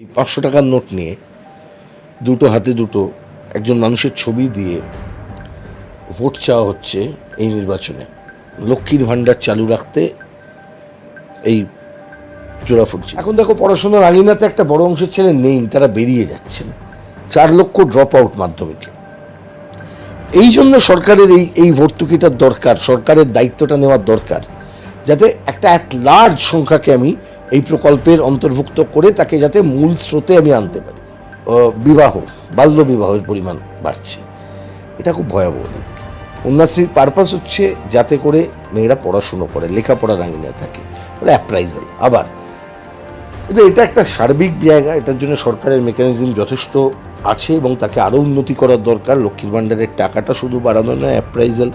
এই পাঁচশো টাকার নোট নিয়ে দুটো হাতে দুটো একজন মানুষের ছবি দিয়ে ভোট চাওয়া হচ্ছে এই নির্বাচনে। লক্ষ্মীর ভাণ্ডার চালু রাখতে এই জোড়া ফুটছে এখন দেখো, পড়াশোনার আঙিনাতে একটা বড় অংশের ছেলে নেই, তারা বেরিয়ে যাচ্ছেন। চার লক্ষ ড্রপ আউট মাধ্যমিকে। এই জন্য সরকারের এই এই ভর্তুকিটার দরকার, সরকারের দায়িত্বটা নেওয়ার দরকার, যাতে একটা অ্যাট লার্জ সংখ্যাকে আমি এই প্রকল্পের অন্তর্ভুক্ত করে তাকে যাতে মূল স্রোতে আমি আনতে পারি। বিবাহ, বাল্য বিবাহের পরিমাণ বাড়ছে। এটা খুব ভয়াবহ দিক। কন্যাশ্রীর পারপাস হচ্ছে যাতে করে মেয়েরা পড়াশুনো করে, লেখাপড়ার আঙিনে থাকে। অ্যাপ্রাইজাল আবার। কিন্তু এটা একটা সার্বিক জায়গা, এটার জন্য সরকারের মেকানিজম যথেষ্ট আছে এবং তাকে আরও উন্নতি করার দরকার। লক্ষ্মীর ভাণ্ডারের টাকাটা শুধু বাড়ানো নয় অ্যাপ্রাইজাল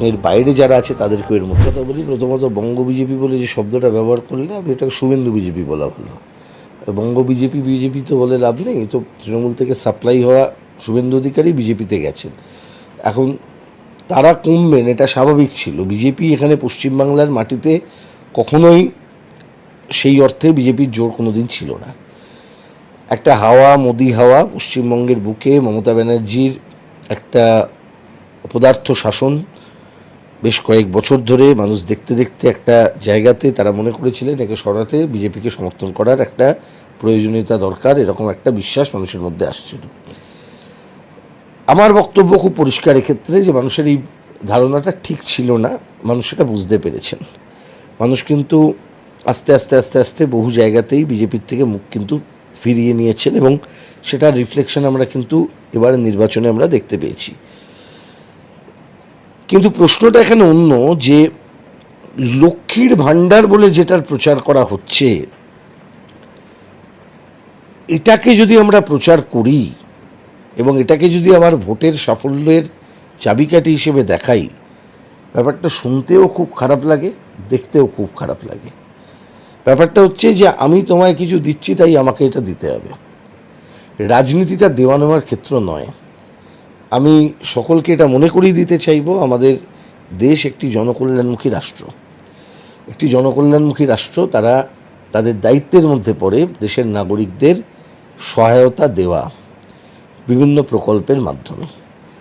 এর বাইরে যারা আছে তাদেরকে এর মধ্যে কথা বলি। প্রথমত বঙ্গ বিজেপি বলে যে শব্দটা ব্যবহার করলে আমি এটাকে শুভেন্দু বিজেপি বলা হলো। বঙ্গ বিজেপি বিজেপি তো বলে লাভ নেই। তো তৃণমূল থেকে সাপ্লাই হওয়া শুভেন্দু অধিকারী বিজেপিতে গেছেন। এখন তারা কমবেন, এটা স্বাভাবিক ছিল। বিজেপি এখানে পশ্চিমবাংলার মাটিতে কখনোই সেই অর্থে বিজেপির জোর কোনোদিন ছিল না। একটা হাওয়া, মোদি হাওয়া, পশ্চিমবঙ্গের বুকে মমতা ব্যানার্জির একটা পদার্থ শাসন বেশ কয়েক বছর ধরে মানুষ দেখতে দেখতে একটা জায়গাতে তারা মনে করেছিলেন একে সরাতে বিজেপিকে সমর্থন করার একটা প্রয়োজনীয়তা দরকার, এরকম একটা বিশ্বাস মানুষের মধ্যে আসছিল। আমার বক্তব্য খুব পরিষ্কার এক্ষেত্রে যে মানুষের এই ধারণাটা ঠিক ছিল না, মানুষ সেটা বুঝতে পেরেছেন। মানুষ কিন্তু আস্তে আস্তে আস্তে আস্তে বহু জায়গাতেই বিজেপির থেকে মুখ কিন্তু ফিরিয়ে নিয়েছেন এবং সেটার রিফ্লেকশন আমরা কিন্তু এবারে নির্বাচনে আমরা দেখতে পেয়েছি। কিন্তু প্রশ্নটা এখানে অন্য যে লক্ষ্মীর ভাণ্ডার বলে যেটার প্রচার করা হচ্ছে, এটাকে যদি আমরা প্রচার করি এবং এটাকে যদি আমার ভোটের সাফল্যের চাবিকাঠি হিসেবে দেখাই, ব্যাপারটা শুনতেও খুব খারাপ লাগে, দেখতেও খুব খারাপ লাগে। ব্যাপারটা হচ্ছে যে আমি তোমায় কিছু দিচ্ছি, তাই আমাকে এটা দিতে হবে। রাজনীতিটা দেওয়া নেওয়ার ক্ষেত্র নয়। আমি সকলকে এটা মনে করিয়ে দিতে চাইব, আমাদের দেশ একটি জনকল্যাণমুখী রাষ্ট্র। একটি জনকল্যাণমুখী রাষ্ট্র, তারা তাদের দায়িত্বের মধ্যে পড়ে দেশের নাগরিকদের সহায়তা দেওয়া বিভিন্ন প্রকল্পের মাধ্যমে।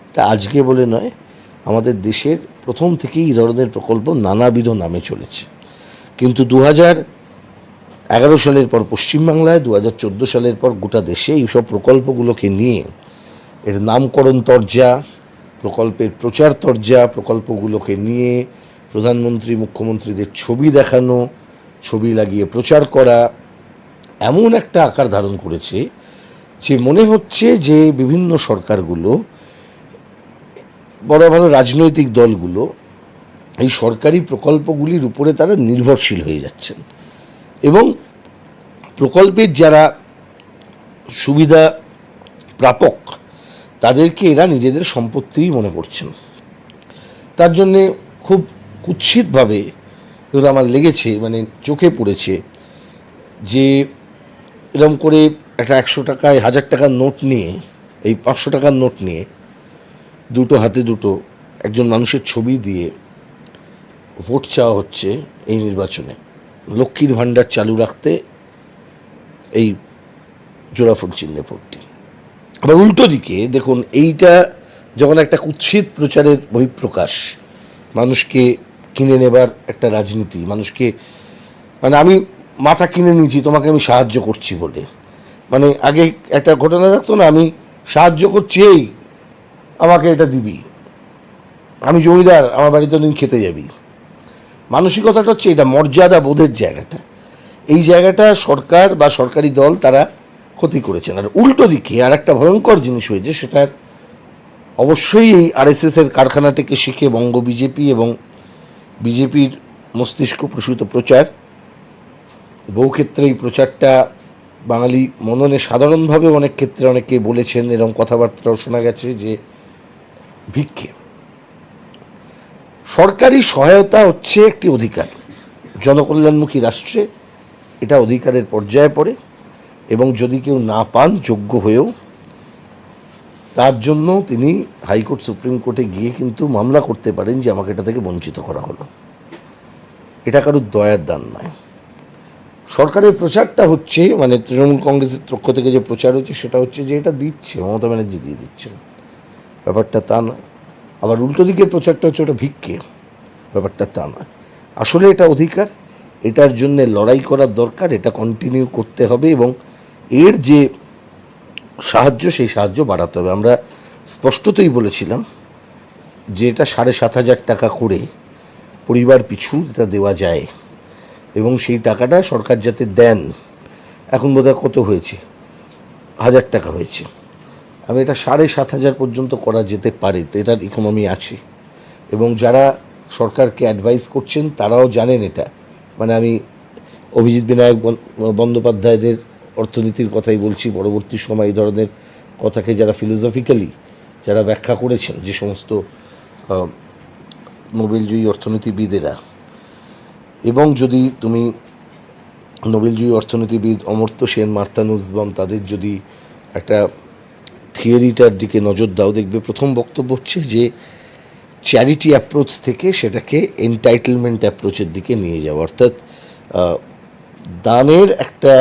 এটা আজকে বলে নয়, আমাদের দেশের প্রথম থেকেই এই ধরনের প্রকল্প নানাবিধ নামে চলেছে। কিন্তু দু এগারো সালের পর পশ্চিমবাংলায় দু হাজার চোদ্দ সালের পর গোটা দেশে এইসব প্রকল্পগুলোকে নিয়ে এর নামকরণ তরজা, প্রকল্পের প্রচার তরজা, প্রকল্পগুলোকে নিয়ে প্রধানমন্ত্রী, মুখ্যমন্ত্রীদের ছবি দেখানো, ছবি লাগিয়ে প্রচার করা, এমন একটা আকার ধারণ করেছে যে মনে হচ্ছে যে বিভিন্ন সরকারগুলো, বড় বড় রাজনৈতিক দলগুলো, এই সরকারি প্রকল্পগুলির উপরে তারা নির্ভরশীল হয়ে যাচ্ছেন। এবং প্রকল্পের যারা সুবিধা প্রাপক তাদেরকে এরা নিজেদের সম্পত্তিই মনে করছেন। তার জন্যে খুব কুৎসিতভাবে এগুলো আমার লেগেছে মানে চোখে পড়েছে যে এরকম করে একটা একশো টাকায়, হাজার টাকার নোট নিয়ে, এই পাঁচশো টাকার নোট নিয়ে দুটো হাতে দুটো একজন মানুষের ছবি দিয়ে ভোট চাওয়া হচ্ছে এই নির্বাচনে। লক্ষ্মীর ভাণ্ডার চালু রাখতে এই জোড়াফুট চিহ্নে ভোটটি। আবার উল্টো দিকে, দেখুন, এইটা যখন একটা কুৎসিত প্রচারের বহিঃপ্রকাশ, মানুষকে কিনে নেবার একটা রাজনীতি, মানুষকে মানে আমি মাথা কিনে নিয়েছি, তোমাকে আমি সাহায্য করছি বলে। মানে আগে একটা ঘটনা থাকতো না, আমি সাহায্য করছি, এই, আমাকে এটা দিবি। আমি জমিদার, আমার বাড়িতে দিন খেতে যাবি। মানসিকতাটা হচ্ছে এটা মর্যাদা বোধের জায়গাটা। এই জায়গাটা সরকার বা সরকারি দল, তারা ক্ষতি করেছেন। আর উল্টো দিকে আর একটা ভয়ঙ্কর জিনিস হয়েছে সেটার অবশ্যই এই আরএসএস এর কারখানাটিকে শিখে বঙ্গ বিজেপি এবং বিজেপির মস্তিষ্ক প্রসূত প্রচার। বহু ক্ষেত্রে এই প্রচারটা বাঙালি মননে সাধারণভাবে অনেক ক্ষেত্রে অনেকে বলেছেন এরকম কথাবার্তাও শোনা গেছে যে ভিক্ষে। সরকারি সহায়তা হচ্ছে একটি অধিকার। জনকল্যাণমুখী রাষ্ট্রে এটা অধিকারের পর্যায়ে পড়ে। এবং যদি কেউ না পান, যোগ্য হয়েও, তার জন্য তিনি হাইকোর্ট, সুপ্রিম কোর্টে গিয়ে কিন্তু মামলা করতে পারেন যে আমাকে এটা থেকে বঞ্চিত করা হলো। এটা কারোর দয়ার দান নয়। সরকারের প্রচারটা হচ্ছে মানে তৃণমূল কংগ্রেসের পক্ষ থেকে যে প্রচার হচ্ছে, সেটা হচ্ছে যে এটা দিচ্ছে, মমতা ব্যানার্জি দিয়ে দিচ্ছেন ব্যাপারটা তা নয়। আবার উল্টো দিকের প্রচারটা হচ্ছে ওটা ভিক্ষে ব্যাপারটা তা নয়। আসলে এটা অধিকার, এটার জন্য লড়াই করার দরকার, এটা কন্টিনিউ করতে হবে এবং এর যে সাহায্য, সেই সাহায্য বাড়াতে হবে। আমরা স্পষ্টতই বলেছিলাম যে এটা সাড়ে সাত হাজার টাকা করে পরিবার পিছু এটা দেওয়া যায় এবং সেই টাকাটা সরকার যাতে দেন, এখন বোধহয় কত হয়েছে? হাজার টাকা হয়েছে। আমি এটা সাড়ে সাত হাজার পর্যন্ত করা যেতে পারে এটার ইকোনমি আছে। এবং যারা সরকারকে অ্যাডভাইস করছেন, তারাও জানেন এটা। মানে আমি অভিজিৎ বিনায়ক বন্দ্যোপাধ্যায়দের অর্থনীতির কথাই বলছি, পরবর্তী সময় এই ধরনের কথাকে যারা ফিলোসফিক্যালি যারা ব্যাখ্যা করেছেন, যে সমস্ত নোবেলজয়ী অর্থনীতিবিদেরা, এবং যদি তুমি নোবেলজয়ী অর্থনীতিবিদ অমর্ত্য সেন মার্তানুজবাম তাদের যদি একটা থিওরিটার দিকে নজর দাও, দেখবে প্রথম বক্তব্য হচ্ছে যে চ্যারিটি অ্যাপ্রোচ থেকে সেটাকে এন্টাইটেলমেন্ট অ্যাপ্রোচের দিকে নিয়ে যাওয়া। অর্থাৎ দানের একটা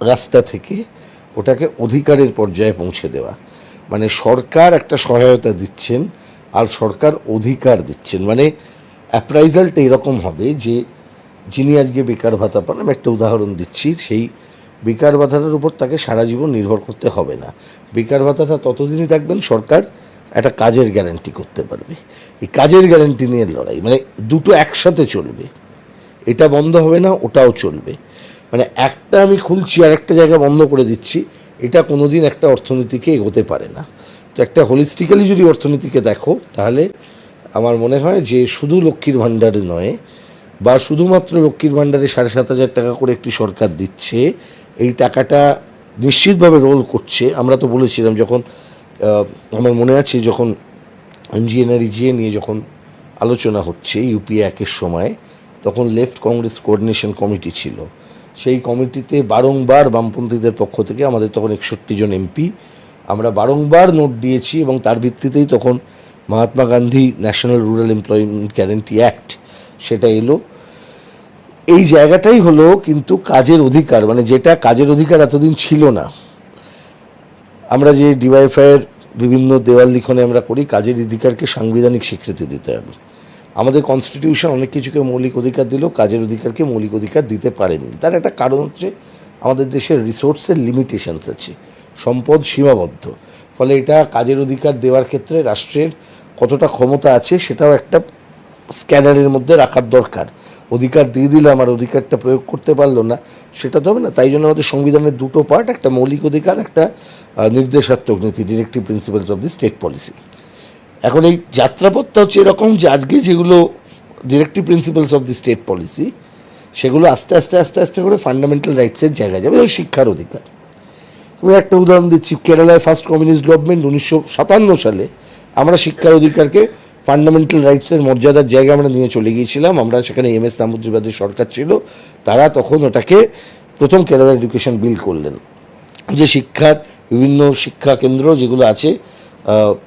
রাস্তা থেকে ওটাকে অধিকারের পর্যায়ে পৌঁছে দেওয়া। মানে সরকার একটা সহায়তা দিচ্ছেন আর সরকার অধিকার দিচ্ছেন। মানে অ্যাপ্রাইজালটা এরকম হবে যে, যিনি আজকে বেকার ভাতা পান, আমি একটা উদাহরণ দিচ্ছি, সেই বেকার ভাতাটার উপর তাকে সারা জীবন নির্ভর করতে হবে না। বেকার ভাতাটা ততদিনই থাকবেন, সরকার একটা কাজের গ্যারান্টি করতে পারবে। এই কাজের গ্যারান্টি নিয়ে লড়াই মানে দুটো একসাথে চলবে। এটা বন্ধ হবে না, ওটাও চলবে। মানে একটা আমি খুলছি আর একটা জায়গা বন্ধ করে দিচ্ছি, এটা কোনোদিন একটা অর্থনীতিকে এগোতে পারে না। তো একটা হোলিস্টিক্যালি যদি অর্থনীতিকে দেখো, তাহলে আমার মনে হয় যে শুধু লক্ষ্মীর ভাণ্ডারে নয়, বা শুধুমাত্র লক্ষ্মীর ভাণ্ডারে সাড়ে সাত হাজার টাকা করে একটি সরকার দিচ্ছে, এই টাকাটা নিশ্চিতভাবে রোল করছে। আমরা তো বলেছিলাম যখন আমার মনে আছে যখন এমজিএনআরইজিএ নিয়ে যখন আলোচনা হচ্ছে ইউপিএ একের সময়, তখন লেফট কংগ্রেস কোঅর্ডিনেশন কমিটি ছিল। সেই কমিটিতে বারংবার বামপন্থীদের পক্ষ থেকে আমাদের তখন একষট্টি জন এমপি। আমরা বারংবার নোট দিয়েছি এবং তার ভিত্তিতেই তখন Mahatma Gandhi national rural employment guarantee act সেটা এলো। এই জায়গাটাই হলো কিন্তু কাজের অধিকার মানে যেটা কাজের অধিকার এতদিন ছিল না। আমরা যে ডিওয়াইফাইয়ের বিভিন্ন দেওয়াল লিখনে আমরা করি, কাজের অধিকারকে সাংবিধানিক স্বীকৃতি দিতে হবে। আমাদের কনস্টিটিউশন অনেক কিছুকে মৌলিক অধিকার দিলেও কাজের অধিকারকে মৌলিক অধিকার দিতে পারেনি। তার একটা কারণ হচ্ছে, আমাদের দেশের রিসোর্সের লিমিটেশনস আছে, সম্পদ সীমাবদ্ধ। ফলে এটা কাজের অধিকার দেওয়ার ক্ষেত্রে রাষ্ট্রের কতটা ক্ষমতা আছে, সেটাও একটা স্ক্যানারের মধ্যে রাখার দরকার। অধিকার দিয়ে দিলে আমার অধিকারটা প্রয়োগ করতে পারল না, সেটা তো হবে না। তাই জন্য আমাদের সংবিধানের দুটো পার্ট একটা মৌলিক অধিকার, একটা নির্দেশাত্মক নীতি directive principles of the state policy এখন এই যাত্রাপথটা হচ্ছে এরকম যে আজকে যেগুলো directive principles of the state policy সেগুলো আস্তে আস্তে আস্তে আস্তে করে ফান্ডামেন্টাল রাইটসের জায়গায় যাবে শিক্ষার অধিকার। তুমি একটা উদাহরণ দিচ্ছি, কেরালায় ফার্স্ট কমিউনিস্ট গভর্নমেন্ট উনিশশো সাতান্ন সালে আমরা শিক্ষার অধিকারকে ফান্ডামেন্টাল রাইটসের মর্যাদার জায়গায় আমরা নিয়ে চলে গিয়েছিলাম। আমরা সেখানে এম এস সামুদ্রিবাদের সরকার ছিল। তারা তখন ওটাকে প্রথম কেরালা এডুকেশন বিল করলেন। যে শিক্ষার বিভিন্ন শিক্ষা কেন্দ্র যেগুলো আছে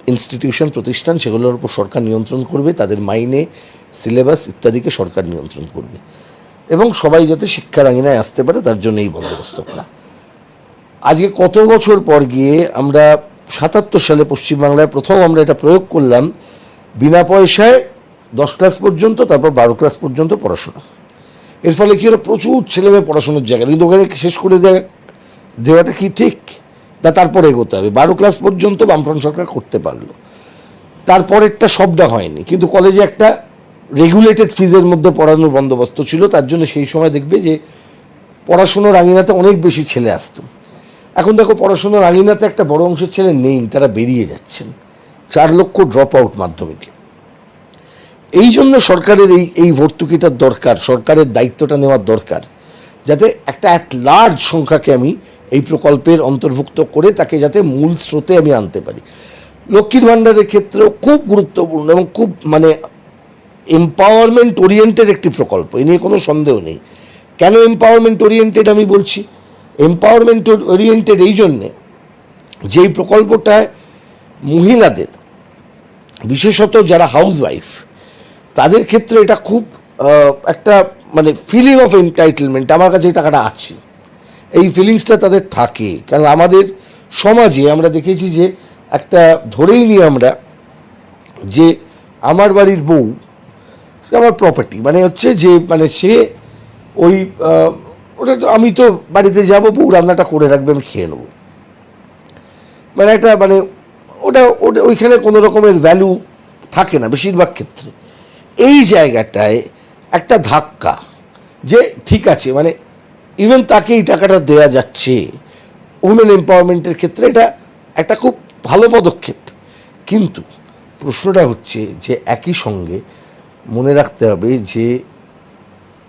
ইনস্টিটিউশন প্রতিষ্ঠান, সেগুলোর উপর সরকার নিয়ন্ত্রণ করবে, তাদের মাইনে সিলেবাস ইত্যাদিকে সরকার নিয়ন্ত্রণ করবে। এবং সবাই যাতে শিক্ষার আঙিনায় আসতে পারে, তার জন্য এই বন্দোবস্ত করা। আজকে কত বছর পর গিয়ে আমরা সাতাত্তর সালে পশ্চিমবাংলায় প্রথম আমরা এটা প্রয়োগ করলাম, বিনা পয়সায় দশ ক্লাস পর্যন্ত, তারপর বারো ক্লাস পর্যন্ত পড়াশোনা। এর ফলে কি হলো? প্রচুর ছেলেমেয়ে পড়াশোনার জায়গা। কিন্তু ওখানে শেষ করে দেওয়া দেওয়াটা কি ঠিক? তা তারপরে এগোতে হবে। বারো ক্লাস পর্যন্ত বামফ্রন্ট সরকার করতে পারল। তারপরেরটা সবটা হয়নি। কিন্তু কলেজে একটা রেগুলেটেড ফিজের মধ্যে পড়ানোর বন্দোবস্ত ছিল। তার জন্য সেই সময় দেখবে যে পড়াশুনোর আঙিনাতে অনেক বেশি ছেলে আসতো। এখন দেখো পড়াশোনার আঙিনাতে একটা বড় অংশের ছেলে নেই, তারা বেরিয়ে যাচ্ছেন। চার লক্ষ ড্রপ আউট মাধ্যমিকে। এই জন্য সরকারের এই এই ভর্তুকিটার দরকার, সরকারের দায়িত্বটা নেওয়ার দরকার। যাতে একটা অ্যাট লার্জ সংখ্যাকে আমি এই প্রকল্পের অন্তর্ভুক্ত করে তাকে যাতে মূল স্রোতে আমি আনতে পারি। লক্ষ্মীর ভাণ্ডারের ক্ষেত্রেও খুব গুরুত্বপূর্ণ এবং খুব মানে এম্পাওয়ারমেন্ট ওরিয়েন্টেড একটি প্রকল্প, এ নিয়ে কোনো সন্দেহ নেই। কেন এম্পাওয়ারমেন্ট ওরিয়েন্টেড আমি বলছি? এম্পাওয়ারমেন্ট ওরিয়েন্টেড এই জন্যে যেই প্রকল্পটায় মহিলাদের, বিশেষত যারা হাউসওয়াইফ তাদের ক্ষেত্রে এটা খুব একটা মানে ফিলিং অফ এন্টাইটেলমেন্ট আমার কাছে এই টাকাটা আছে। এই ফিলিংসটা তাদের থাকে। কারণ আমাদের সমাজে আমরা দেখেছি যে একটা ধরেই নিই আমরা যে আমার বাড়ির বউ আমার প্রপার্টি মানে হচ্ছে যে মানে সে ওই ওটা আমি তো বাড়িতে যাব, বউ রান্নাটা করে রাখবে, আমি খেয়ে নেব। মানে একটা মানে ওটা ওটা, ওইখানে কোনো রকমের ভ্যালু থাকে না বেশিরভাগ ক্ষেত্রে। এই জায়গাটায় একটা ধাক্কা যে ঠিক আছে মানে ইভেন তাকে এই টাকাটা দেয়া যাচ্ছে। উমেন এম্পাওয়ারমেন্টের ক্ষেত্রে এটা একটা খুব ভালো পদক্ষেপ। কিন্তু প্রশ্নটা হচ্ছে যে একই সঙ্গে মনে রাখতে হবে যে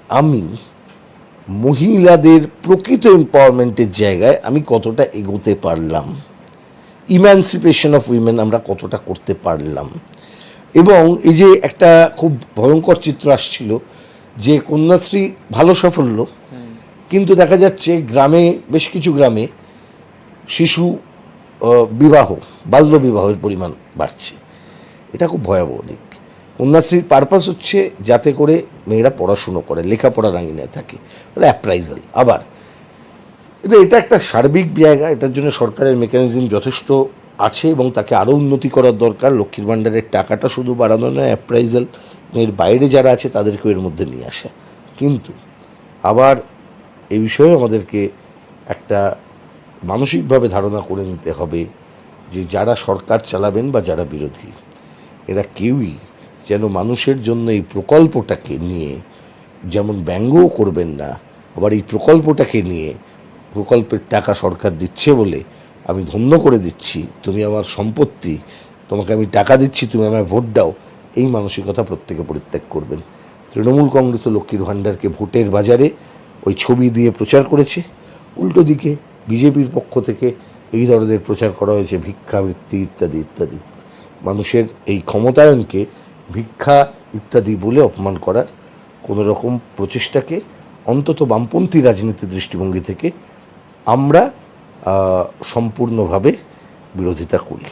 আমি মহিলাদের প্রকৃত এম্পাওয়ারমেন্টের জায়গায় আমি কতটা এগোতে পারলাম। ইম্যান্সিপেশন অফ উইমেন আমরা কতটা করতে পারলাম। এবং এই যে একটা খুব ভয়ঙ্কর চিত্র আসছিল যে কন্যাশ্রী ভালো সাফল্য কিন্তু দেখা যাচ্ছে গ্রামে, বেশ কিছু গ্রামে শিশু বিবাহ, বাল্য বিবাহের পরিমাণ বাড়ছে। এটা খুব ভয়াবহ দিক। কন্যাশ্রীর পারপাস হচ্ছে যাতে করে মেয়েরা পড়াশুনো করে, লেখাপড়া রাঙিয়ে থাকে, বলে অ্যাপ্রাইজাল আবার, কিন্তু এটা একটা সার্বিক জায়গা, এটার জন্য সরকারের মেকানিজম যথেষ্ট আছে এবং তাকে আরও উন্নতি করার দরকার। লক্ষ্মীর ভাণ্ডারের টাকাটা শুধু বাড়ানো নয় অ্যাপ্রাইজাল এর বাইরে যারা আছে তাদেরকেও এর মধ্যে নিয়ে আসা। কিন্তু, আবার এই বিষয়ে আমাদেরকে একটা মানসিকভাবে ধারণা করে নিতে হবে যে যারা সরকার চালাবেন বা যারা বিরোধী, এরা কেউই যেন মানুষের জন্য এই প্রকল্পটাকে নিয়ে যেমন ব্যঙ্গও করবেন না, আবার এই প্রকল্পটাকে নিয়ে প্রকল্পের টাকা সরকার দিচ্ছে বলে আমি ধন্য করে দিচ্ছি, তুমি আমার সম্পত্তি, তোমাকে আমি টাকা দিচ্ছি, তুমি আমায় ভোট দাও, এই মানসিকতা প্রত্যেকে পরিত্যাগ করবেন। তৃণমূল কংগ্রেস ও লক্ষ্মীর ভাণ্ডারকে ভোটের বাজারে ওই ছবি দিয়ে প্রচার করেছে। উল্টো দিকে বিজেপির পক্ষ থেকে এই ধরনের প্রচার করা হয়েছে ভিক্ষাবৃত্তি ইত্যাদি ইত্যাদি। মানুষের এই ক্ষমতায়নকে ভিক্ষা ইত্যাদি বলে অপমান করার কোনো রকম প্রচেষ্টাকে অন্তত বামপন্থী রাজনীতি দৃষ্টিভঙ্গি থেকে আমরা সম্পূর্ণভাবে বিরোধিতা করি।